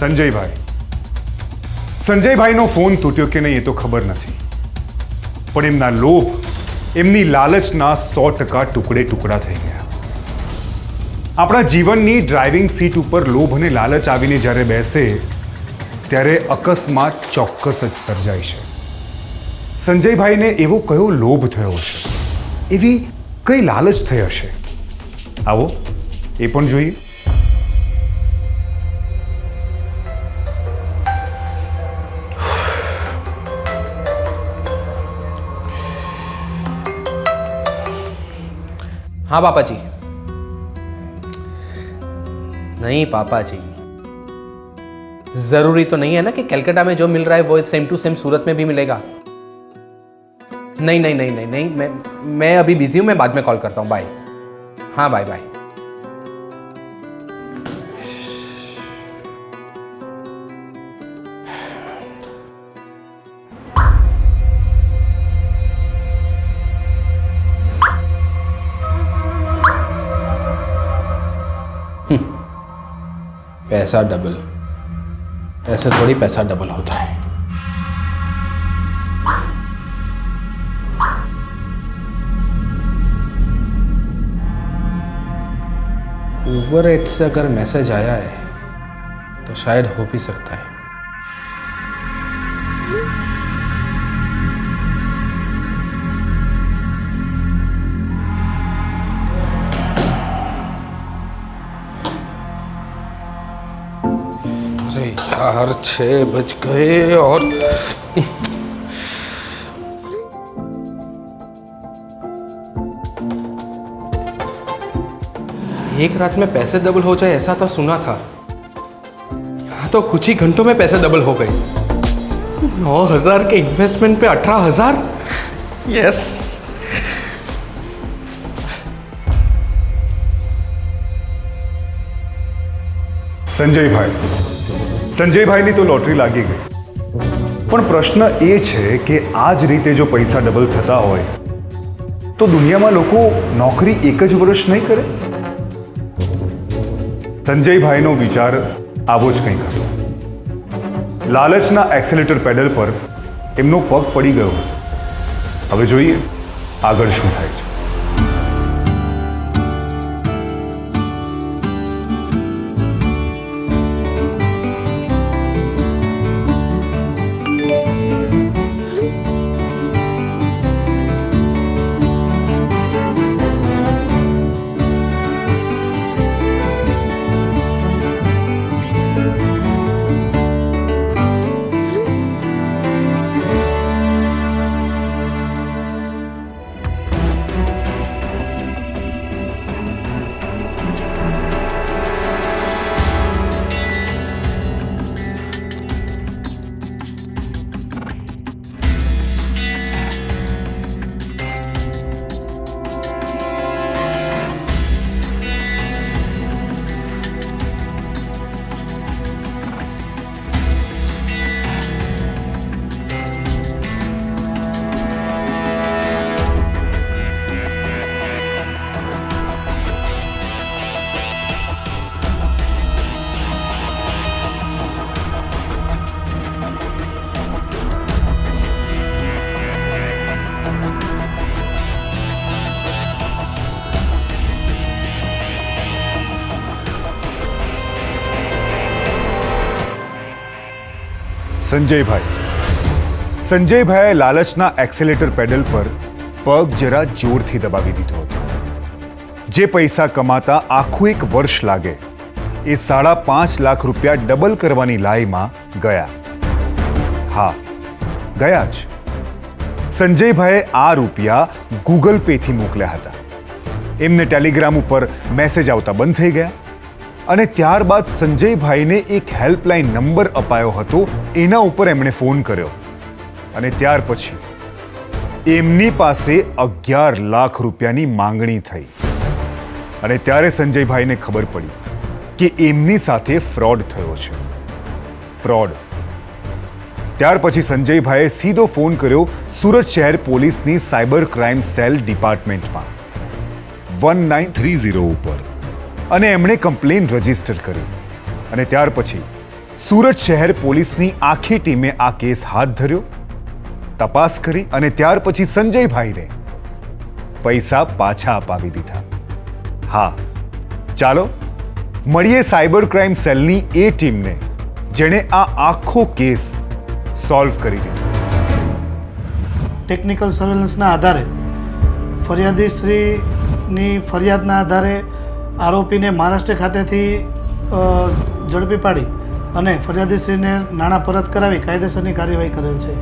સંજયભાઈ. સંજયભાઈનો phone તૂટ્યો કે નહીં એ તો ખબર નથી. પણ એમના લોભ, એમની લાલચના સો ટકા ટુકડે ટુકડા થઈ ગયા. આપણા જીવનની ડ્રાઇવિંગ સીટ ઉપર લોભ અને લાલચ આવીને જ્યારે બેસે, ત્યારે અકસ્માત ચોક્કસ જ સર્જાય છે. સંજયભાઈને એવો કયો લોભ થયો છે એવી કઈ લાલચ થઈ હશે? આવો, એ પણ જોઈએ. हाँ पापा जी। नहीं, पापा जी। ज़रूरी तो नहीं है ना कि कलकत्ता में जो मिल रहा है, वो सेम टू सेम सूरत में भी मिलेगा। नहीं नहीं नहीं नहीं नहीं, मैं मैं अभी बिज़ी हूँ, मैं बाद में कॉल करता हूँ। बाय हाँ बाय बाय पैसा डबल ऐसे थोड़ी पैसा डबल होता है। ऊबर एट से अगर मैसेज आया है तो शायद हो भी सकता है। अरे यार छः बज गए और एक रात में पैसे डबल हो जाए, ऐसा तो सुना था। यहाँ तो कुछ ही घंटों में पैसे डबल हो गए। नौ हज़ार के इन्वेस्टमेंट पे अठारह हज़ार? यस સંજયભાઈ. સંજયભાઈની તો લોટરી લાગી ગઈ. પણ પ્રશ્ન એ છે કે આ જ રીતે જો પૈસા ડબલ થતા હોય, તો દુનિયામાં લોકો નોકરી એક જ વર્ષ નહીં કરે? સંજયભાઈનો વિચાર આવો જ કંઈક હતો. લાલચના એક્સેલેટર પેડલ પર એમનો પગ પડી ગયો હતો. હવે જોઈએ આગળ શું થાય છે. સંજયભાઈ. સંજયભાઈએ લાલચના એક્સેલેટર પેડલ પર પગ જરા જોરથી દબાવી દીધો હતો. જે પૈસા કમાતા આખું એક વર્ષ લાગે, એ સાડા પાંચ લાખ રૂપિયા ડબલ કરવાની લાઈમાં ગયા. હા, ગયા જ. સંજયભાઈએ આ રૂપિયા ગૂગલ પેથી મોકલ્યા હતા. એમને ટેલિગ્રામ ઉપર મેસેજ આવતા બંધ થઈ ગયા. અને ત્યારબાદ સંજયભાઈને એક હેલ્પલાઇન નંબર અપાયો હતો. એના ઉપર એમણે ફોન કર્યો. અને ત્યાર પછી એમની પાસે અગિયાર લાખ રૂપિયાની માંગણી થઈ. અને ત્યારે સંજયભાઈને ખબર પડી કે એમની સાથે ફ્રોડ થયો છે. ફ્રોડ. ત્યાર પછી સંજયભાઈએ સીધો ફોન કર્યો સુરત શહેર પોલીસની સાયબર ક્રાઇમ સેલ ડિપાર્ટમેન્ટમાં. વન નાઇન થ્રી ઝીરો ઉપર. અને એમણે કમ્પ્લેન રજિસ્ટર કરી. અને ત્યાર પછી સુરત શહેર પોલીસની આખી ટીમે આ કેસ હાથ ધર્યો, તપાસ કરી અને ત્યાર પછી સંજયભાઈને પૈસા પાછા અપાવી દીધા. હા, ચાલો મળીએ સાયબર ક્રાઇમ સેલની એ ટીમને, જેણે આ આખો કેસ સોલ્વ કરી દીધો. ટેકનિકલ સર્વેલન્સના આધારે ફરિયાદીશ્રીની ફરિયાદના આધારે આરોપીને મહારાષ્ટ્ર ખાતેથી ઝડપી પાડી અને ફરિયાદીશ્રીને નાણાં પરત કરાવી કાયદેસરની કાર્યવાહી કરેલ છે.